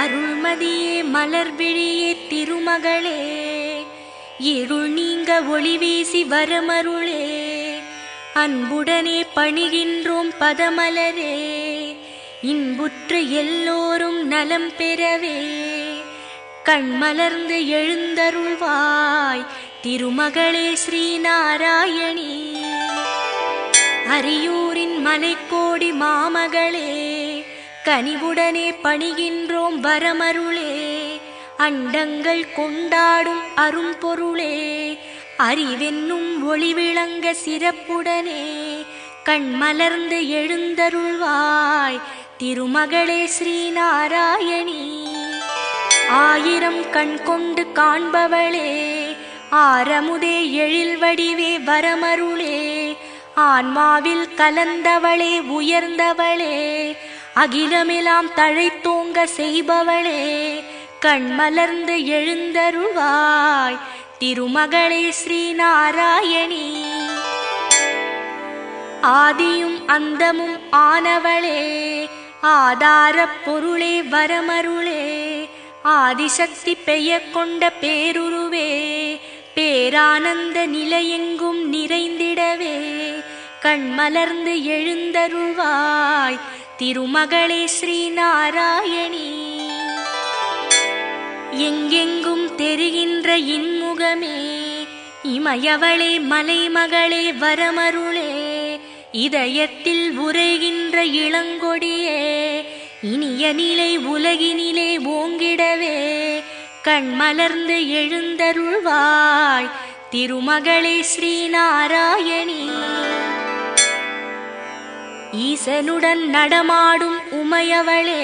அருள்மதியே மலர்விழியே திருமகளே இருள் நீங்க ஒளி வீசி வரமருளே அன்புடனே பணிகின்றோம் பதமலரே இன்புற்று எல்லோரும் நலம் பெறவே கண்மலர்ந்து எழுந்தருள்வாய் திருமகளே ஸ்ரீநாராயணி. அரியூரின் மலைக்கோடி மாமகளே கனிவுடனே பணிகின்றோம் வரமருளே. அண்டங்கள் கொண்டாடும் அரும்பொருளே. அறிவென்னும் ஒளி விளங்க சிறப்புடனே. கண்மலர்ந்து எழுந்தருள்வாய் திருமகளே ஸ்ரீநாராயணி. ஆயிரம் கண் கொண்டு காண்பவளே ஆரமுதே எழில் வடிவே வரமருளே. ஆன்மாவில் கலந்தவளே உயர்ந்தவளே. அகிலமெல்லாம் தழைத்தோங்க செய்பவளே கண்மலர்ந்து எழுந்தருள்வாய் திருமகளே ஸ்ரீநாராயணி. ஆதியும் அந்தமும் ஆனவளே ஆதார பொருளே வரமருளே ஆதிசக்தி பெயர் கொண்ட பேருருவே பேரானந்த நிலையெங்கும் நிறைந்திடவே கண்மலர்ந்து எழுந்தருள்வாய் திருமகளே ஸ்ரீநாராயணி. எங்கெங்கும் தெரிகின்ற இன்முகமே இமயவளே மலைமகளே வரமருளே இதயத்தில் உரைகின்ற இளங்கொடியே இனிய நிலை உலகினிலே ஓங்கிடவே கண்மலர்ந்து எழுந்தருள்வாய் திருமகளே ஸ்ரீநாராயணி. ஈசனுடன் நடமாடும் உமையவளே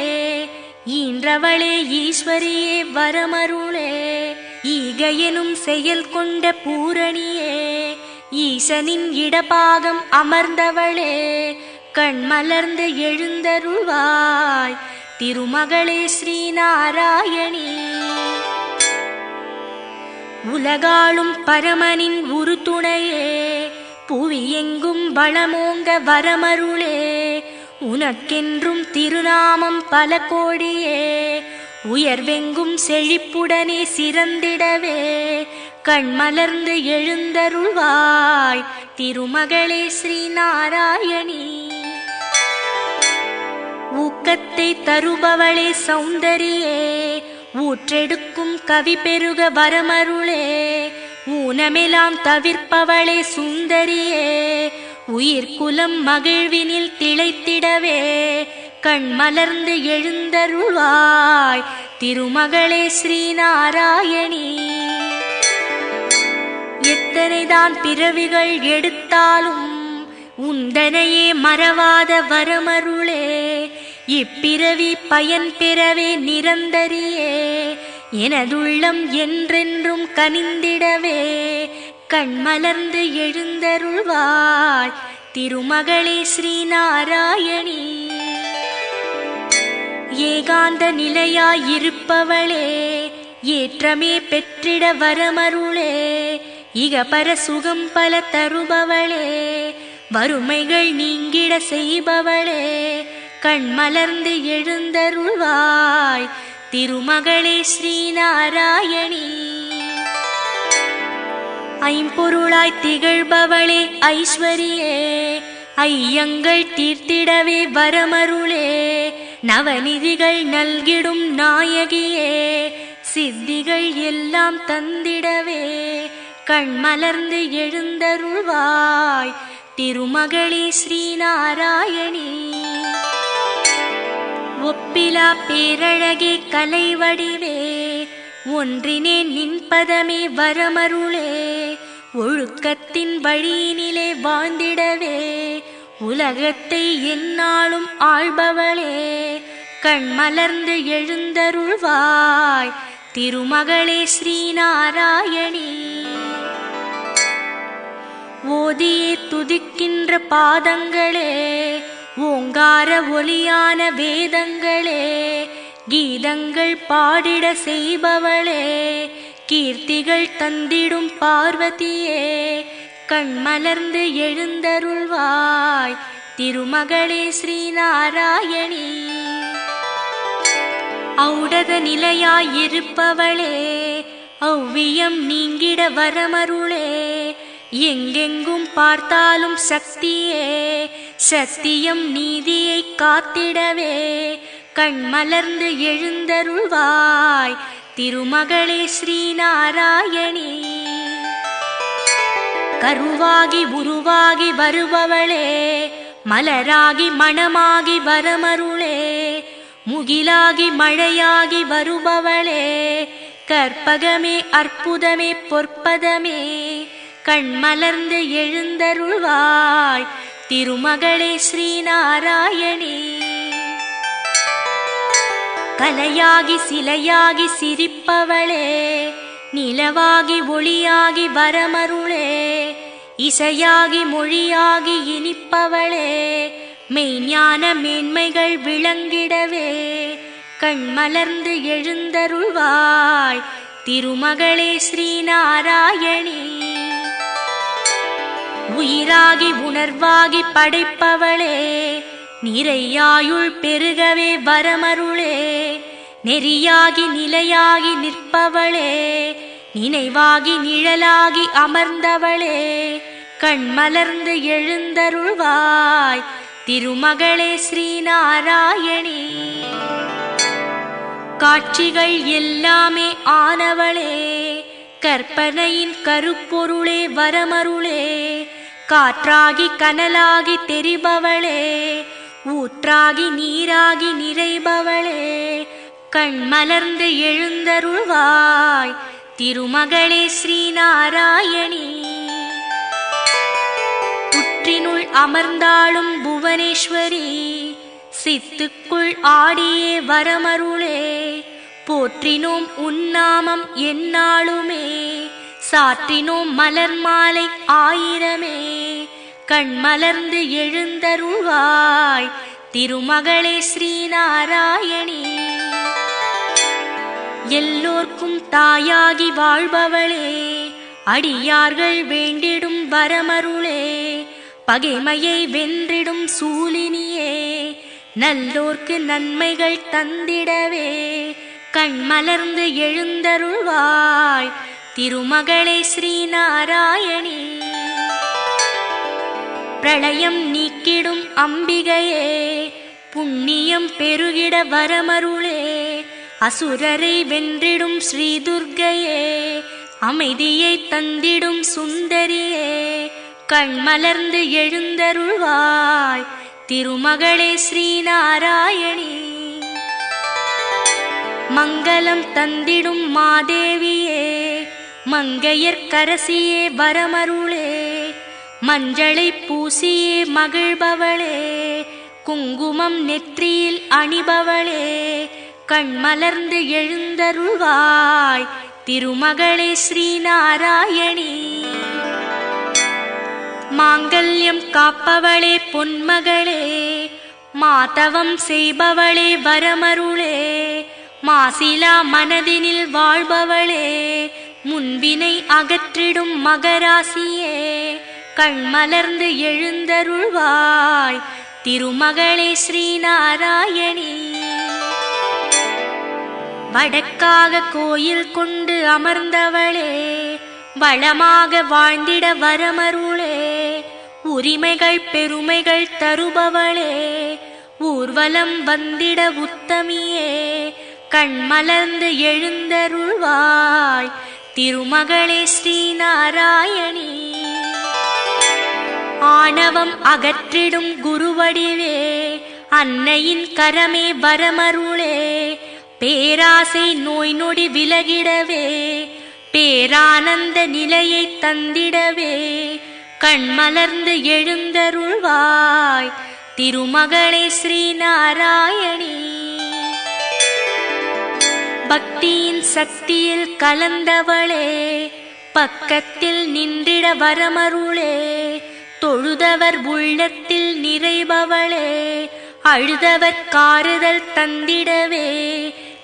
ஈன்றவளே ஈஸ்வரியே வரமருளே ஈகையெனும் செயல் கொண்ட பூரணியே ஈசனின் இடபாகம் அமர்ந்தவளே கண்மலர்ந்து எழுந்தருள்வாய் திருமகளே ஸ்ரீநாராயணி. உலகாளும் பரமனின் உருதுணையே புவி எங்கும் வளமோங்க வரமருளே. உனக்கென்றும் திருநாமம் பல கோடியே. உயர்வெங்கும் செழிப்புடனே சிறந்திடவே. கண்மலர்ந்து எழுந்தருள்வாய் திருமகளே ஸ்ரீநாராயணி. ஊக்கத்தை தருபவளே சௌந்தரியே. ஊற்றெடுக்கும் கவி பெருக வரமருளே. ஊனமெலாம் தவிர்ப்பவளே சுந்தரியே உயிர்குலம் மகிழ்வினில் திளைத்திடவே கண் மலர்ந்து எழுந்தருள்வாய் திருமகளே ஸ்ரீநாராயணி. எத்தனைதான் பிறவிகள் எடுத்தாலும் உந்தனையே மறவாத வரமருளே இப்பிறவி பயன் பெறவே நிரந்தரியே எனதுள்ளம் என்றென்றும் கனிந்திடவே கண்மலர்ந்து எழுந்தருள்வாய் திருமகளே ஸ்ரீநாராயணி. ஏகாந்த நிலையாயிருப்பவளே ஏற்றமே பெற்றிட வரமருளே இகபர சுகம் பல தருபவளே வறுமைகள் நீங்கிட செய்பவளே கண்மலர்ந்து எழுந்தருள்வாய் திருமகளே ஸ்ரீநாராயணி. ஐம்பொருளாய் திகழ்பவளே ஐஸ்வரியே ஐயங்கள் தீர்த்திடவே வரமருளே நவநிதிகள் நல்கிடும் நாயகியே சித்திகள் எல்லாம் தந்திடவே கண்மலர்ந்து எழுந்தருள்வாய் திருமகளே ஸ்ரீநாராயணி. ஒப்பிலா பேரழகே கலைவடிவே ஒன்றினே நின்பதமே வரமருளே ஒழுக்கத்தின் வழியினிலே வாழ்ந்திடவே உலகத்தை என்னாலும் ஆள்பவளே கண்மலர்ந்து எழுந்தருள்வாய் திருமகளே ஸ்ரீநாராயணி. ஓதியே துதிக்கின்ற பாதங்களே ஓங்கார ஒலியான வேதங்களே கீதங்கள் பாடிட செய்பவளே கீர்த்திகள் தந்திடும் பார்வதியே கண்மலர்ந்து எழுந்தருள்வாய் திருமகளே ஸ்ரீநாராயணி. ஔடத நிலையாயிருப்பவளே ஔவியம் நீங்கிட வரமருளே எங்கெங்கும் பார்த்தாலும் சக்தியே சத்தியம் நீதியை காத்திடவே. கண் மலர்ந்து எழுந்தருள்வாய் திருமகளே ஸ்ரீநாராயணி. கருவாகி உருவாகி வருபவளே மலராகி மணமாகி வரமருளே. முகிலாகி மழையாகி வருபவளே கற்பகமே அற்புதமே பொற்பதமே. கண் மலர்ந்து எழுந்தருள்வாய் திருமகளே ஸ்ரீநாராயணி. கலையாகி சிலையாகி சிரிப்பவளே நிலவாகி ஒளியாகி வரமருளே இசையாகி மொழியாகி இனிப்பவளே மெய்ஞான மேன்மைகள் விளங்கிடவே கண் மலர்ந்து எழுந்தருள்வாய் திருமகளே ஸ்ரீநாராயணி. உயிராகி உணர்வாகி படைப்பவளே நிறையாயுள் பெருகவே வரமருளே நெறியாகி நிலையாகி நிற்பவளே நினைவாகி நிழலாகி அமர்ந்தவளே கண்மலர்ந்து எழுந்தருள்வாய் திருமகளே ஸ்ரீநாராயணி. காட்சிகள் எல்லாமே ஆனவளே கற்பனையின் கருப்பொருளே வரமருளே காற்றாகி கனலாகி தெரிபவளே ஊற்றாகி நீராகி நிறைபவளே கண் மலர்ந்து எழுந்தருள்வாய் திருமகளே ஸ்ரீநாராயணி. புற்றினுள் அமர்ந்தாளும் புவனேஸ்வரி சித்துக்குள் ஆடியே வரமருளே போற்றினோம் உன்னாமம் எந்நாளுமே சாற்றினோம் மலர் மாலை ஆயிரமே. கண் மலர்ந்து எழுந்தருள்வாய் திருமகளே ஸ்ரீநாராயணி. எல்லோர்க்கும் தாயாகி வாழ்பவளே அடியார்கள் வேண்டிடும் வரமருளே. பகைமையை வென்றிடும் சூலினியே நல்லோர்க்கு நன்மைகள் தந்திடவே. கண் மலர்ந்து எழுந்தருள்வாய் திருமகளே ஸ்ரீநாராயணி. பிரளயம் நீக்கிடும் அம்பிகையே புண்ணியம் பெருகிட வரமருளே. அசுரரை வென்றிடும் ஸ்ரீ துர்கையே அமைதியை தந்திடும் சுந்தரியே. கண்மலர்ந்து எழுந்தருள்வாய் திருமகளே ஸ்ரீநாராயணி. மங்களம் தந்திடும் மாதேவியே மங்கையர்க்கரசியே வரமருளே மஞ்சளை பூசியே மகிழ்பவளே குங்குமம் நெற்றியில் அணிபவளே கண்மலர்ந்து எழுந்தருள்வாய் திருமகளே ஸ்ரீநாராயணி. மாங்கல்யம் காப்பவளே பொன்மகளே மாதவம் செய்பவளே வரமருளே மாசிலா மனதினில் வாழ்பவளே முன்வினை அகற்றிடும் மகராசியே கண்மலர்ந்து எழுந்தருள்வாய் திருமகளே ஸ்ரீநாராயணி. வடக்காக கோயில் கொண்டு அமர்ந்தவளே வளமாக வாழ்ந்திட வரமருளே உரிமைகள் பெருமைகள் தருபவளே ஊர்வலம் வந்திட உத்தமியே கண்மலர்ந்து எழுந்தருள்வாய் திருமகளே ஸ்ரீநாராயணி. ஆணவம் அகற்றிடும் குருவடிவே அன்னையின் கரமே வரமருளே பேராசை நோய் நொடி விலகிடவே பேரானந்த நிலையை தந்திடவே. கண்மலர்ந்து எழுந்தருள்வாய் திருமகளே ஸ்ரீநாராயணி. பக்தியின் சக்தியில் கலந்தவளே பக்கத்தில் நின்றிட வரமருளே தொழுதவர் உள்ளத்தில் நிறைபவளே அழுதவர் காறுதல் தந்திடவே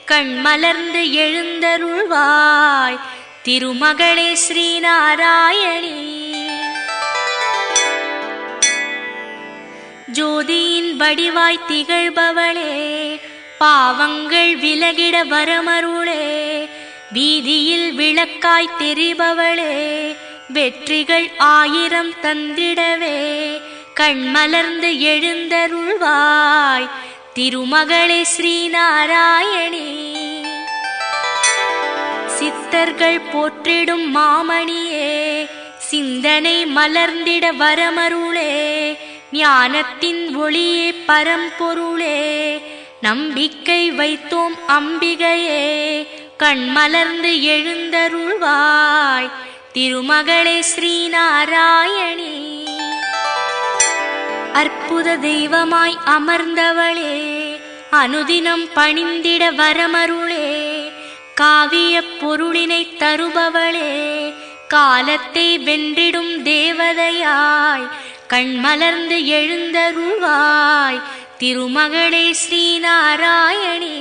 கண்மலர்ந்து எழுந்தருள்வாய் திருமகளே ஸ்ரீநாராயணி. ஜோதியின் வடிவாய் திகழ்பவளே பாவங்கள் விலகிட வரமருளே. வீதியில் விளக்காய் தெரிபவளே. வெற்றிகள் ஆயிரம் தந்திடவே. கண்மலர்ந்து எழுந்தருள்வாய் திருமகளே ஸ்ரீநாராயணி. சித்தர்கள் போற்றிடும் மாமணியே. சிந்தனை மலர்ந்திட வரமருளே. ஞானத்தின் ஒளியே பரம்பொருளே. நம்பிக்கை வைத்தோம் அம்பிகையே. கண்மலர்ந்து எழுந்தருள்வாய் திருமகளே ஸ்ரீநாராயணி. அற்புத தெய்வமாய் அமர்ந்தவளே அனுதினம் பணிந்திட வரமருளே. காவிய பொருளினை தருபவளே காலத்தை வென்றிடும் தேவதையாய். கண்மலர்ந்து எழுந்தருள்வாய் तिरुमगळे श्रीनारायणे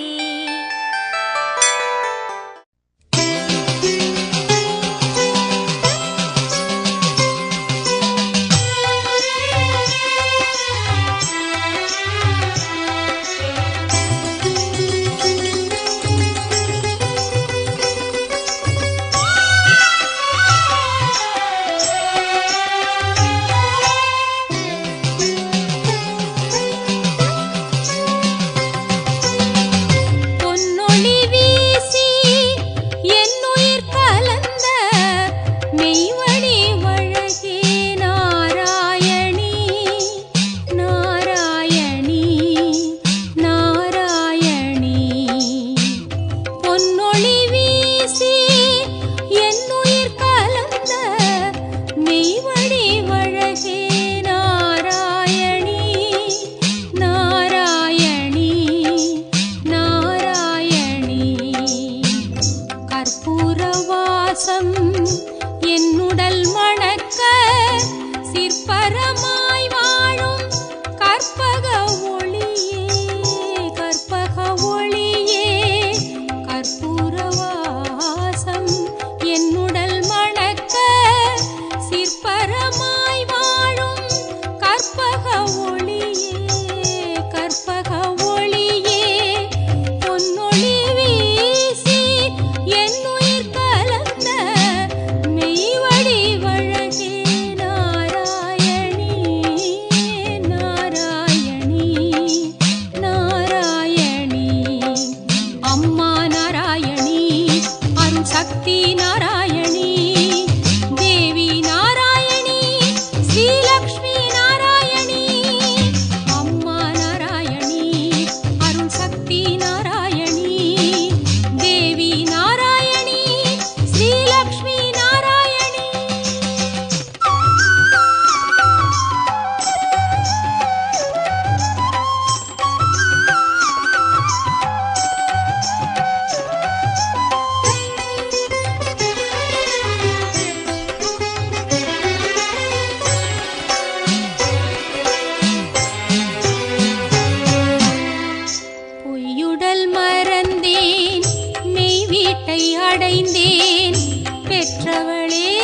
அடைந்தேன். பெற்றவளே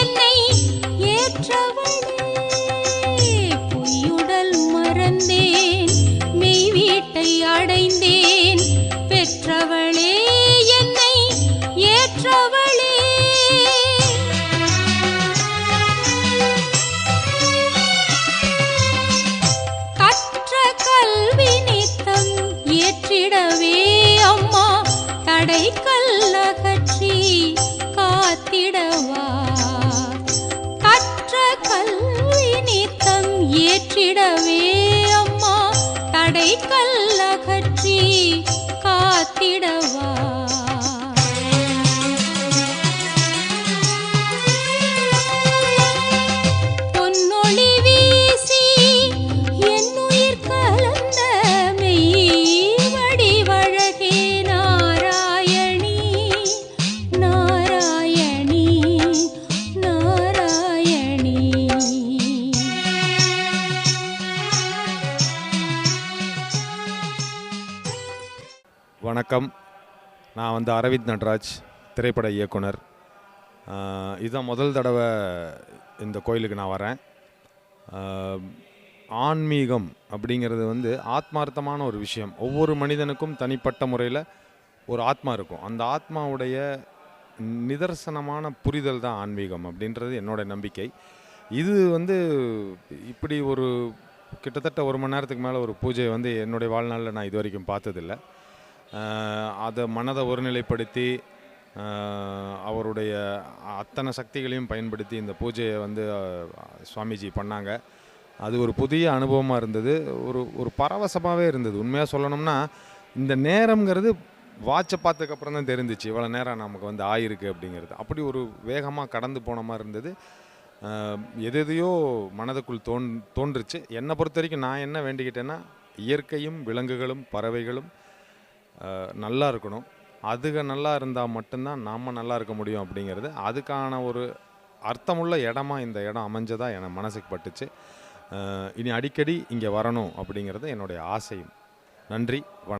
என்னை ஏற்றவளே. பொய்யுடல் மறந்தேன். மெய் வீட்டை அடைந்தேன். பெற்றவளே என்னை ஏற்றவளே. கற்ற கல்வி நித்தம் ஏற்றிடவே அம்மா. தடை கல்லகற்றி ஏற்றிடவே அம்மா தடை நான் வந்து அரவிந்த் நட்ராஜ் திரைப்பட இயக்குனர். இதுதான் முதல் தடவை இந்த கோயிலுக்கு நான் வரேன். ஆன்மீகம் அப்படிங்கிறது வந்து ஆத்மார்த்தமான ஒரு விஷயம். ஒவ்வொரு மனிதனுக்கும் தனிப்பட்ட முறையில் ஒரு ஆத்மா இருக்கும். அந்த ஆத்மாவுடைய நிதர்சனமான புரிதல் தான் ஆன்மீகம் அப்படின்றது என்னோட நம்பிக்கை. இது வந்து இப்படி ஒரு கிட்டத்தட்ட ஒரு மணி நேரத்துக்கு மேலே ஒரு பூஜை வந்து என்னுடைய வாழ்நாளில் நான் இது வரைக்கும் பார்த்ததில்ல. அதை மனதை ஒருநிலைப்படுத்தி அவருடைய அத்தனை சக்திகளையும் பயன்படுத்தி இந்த பூஜையை வந்து சுவாமிஜி பண்ணாங்க. அது ஒரு புதிய அனுபவமாக இருந்தது. ஒரு ஒரு பரவசமாகவே இருந்தது. உண்மையாக சொல்லணும்னா இந்த நேரம்ங்கிறது வாட்சை பார்த்ததுக்கப்புறம் தான் தெரிஞ்சிச்சு. இவ்வளோ நேரம் நமக்கு வந்து ஆயிருக்கு அப்படிங்கிறது. அப்படி ஒரு வேகமாக கடந்து போன மாதிரி இருந்தது. எது எதையோ மனதுக்குள் தோன் தோன்றுச்சு. என்னை பொறுத்த வரைக்கும் நான் என்ன வேண்டிக்கிட்டேன்னா இயற்கையும் விலங்குகளும் பறவைகளும் நல்லா இருக்கணும் அதுக நல்லா இருந்தால் மட்டும்தான் நாம் நல்லா இருக்க முடியும் அப்படிங்கிறது. அதுக்கான ஒரு அர்த்தமுள்ள இடமா இந்த இடம் அமைஞ்சதாக என மனசுக்கு பட்டுச்சு. இனி அடிக்கடி இங்கே வரணும் அப்படிங்கிறது என்னுடைய ஆசையும். நன்றி வணக்கம்.